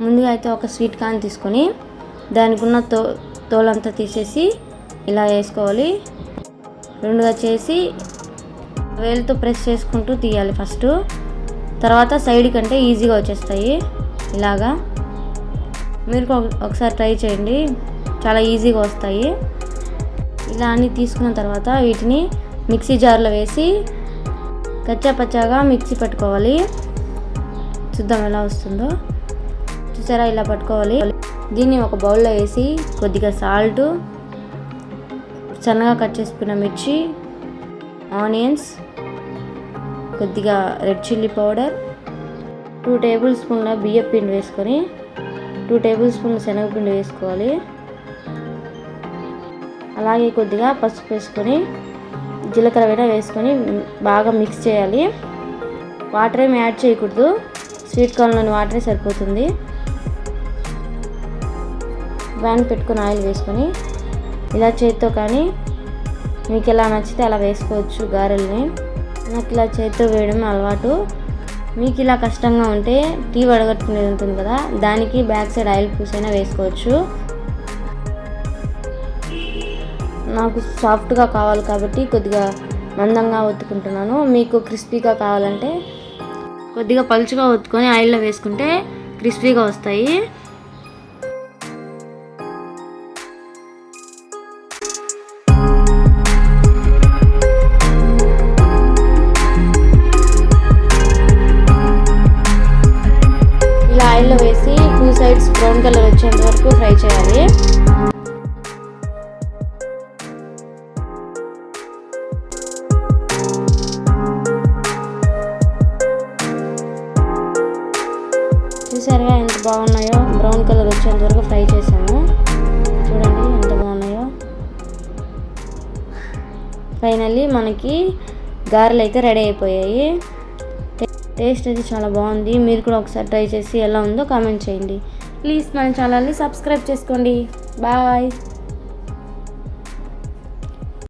ముందుగా అయితే ఒక స్వీట్ కార్న్ తీసుకొని దానికి ఉన్న తో తోలంతా తీసేసి ఇలా వేసుకోవాలి. రెండుగా చేసి వేలుతో ప్రెస్ చేసుకుంటూ తీయాలి ఫస్ట్. తర్వాత సైడ్ కంటే ఈజీగా వచ్చేస్తాయి ఇలాగా. మీరు ఒకసారి ట్రై చేయండి. చాలా ఈజీగా వస్తాయి. ఇలా అన్నీ తీసుకున్న తర్వాత వీటిని మిక్సీ జార్లో వేసి కచ్చా పచ్చాగా మిక్సీ పెట్టుకోవాలి. చూద్దాం ఎలా వస్తుందో. చూసారా? ఇలా పట్టుకోవాలి. దీన్ని ఒక బౌల్లో వేసి కొద్దిగా సాల్ట్ సన్నగా కట్ చేసుకున్న మిర్చి ఆనియన్స్ కొద్దిగా red chilli powder two table స్పూన్ల బియ్యం పిండి వేసుకొని టూ టేబుల్ స్పూన్ల శనగపిండి వేసుకోవాలి. అలాగే కొద్దిగా పసుపు వేసుకొని జీలకర్ర వేడ వేసుకొని బాగా మిక్స్ చేయాలి. వాటర్ ఏమి యాడ్ చేయకూడదు. స్వీట్ కార్న్లోని వాటరే సరిపోతుంది. వ్యాన్ పెట్టుకొని ఆయిల్ వేసుకొని ఇలా చేత్తో కానీ మీకు ఎలా నచ్చితే అలా వేసుకోవచ్చు గారెల్ని. నాకు ఇలా చేతితో వేయడం అలవాటు. మీకు ఇలా కష్టంగా ఉంటే టీ వడగట్టుకునేది ఉంటుంది కదా దానికి బ్యాక్ సైడ్ ఆయిల్ పూసైనా వేసుకోవచ్చు. నాకు సాఫ్ట్గా కావాలి కాబట్టి కొద్దిగా మందంగా ఒత్తుకుంటున్నాను. మీకు క్రిస్పీగా కావాలంటే కొద్దిగా పలుచుగా ఒత్తుకొని ఆయిల్లో వేసుకుంటే క్రిస్పీగా వస్తాయి. బ్రౌన్ కలర్ వచ్చేంత వరకు ఫ్రై చేయాలి. చూసారుగా ఎంత బాగున్నాయో? బ్రౌన్ కలర్ వచ్చేంత వరకు ఫ్రై చేసాము చూడండి ఎంత బాగున్నాయో. ఫైనల్లీ మనకి గారెలు అయితే రెడీ అయిపోయాయి. టేస్ట్ అయితే చాలా బాగుంది. మీరు కూడా ఒకసారి ట్రై చేసి ఎలా ఉందో కామెంట్ చేయండి. ప్లీజ్ మన ఛానల్ని సబ్స్క్రైబ్ చేసుకోండి. బాయ్.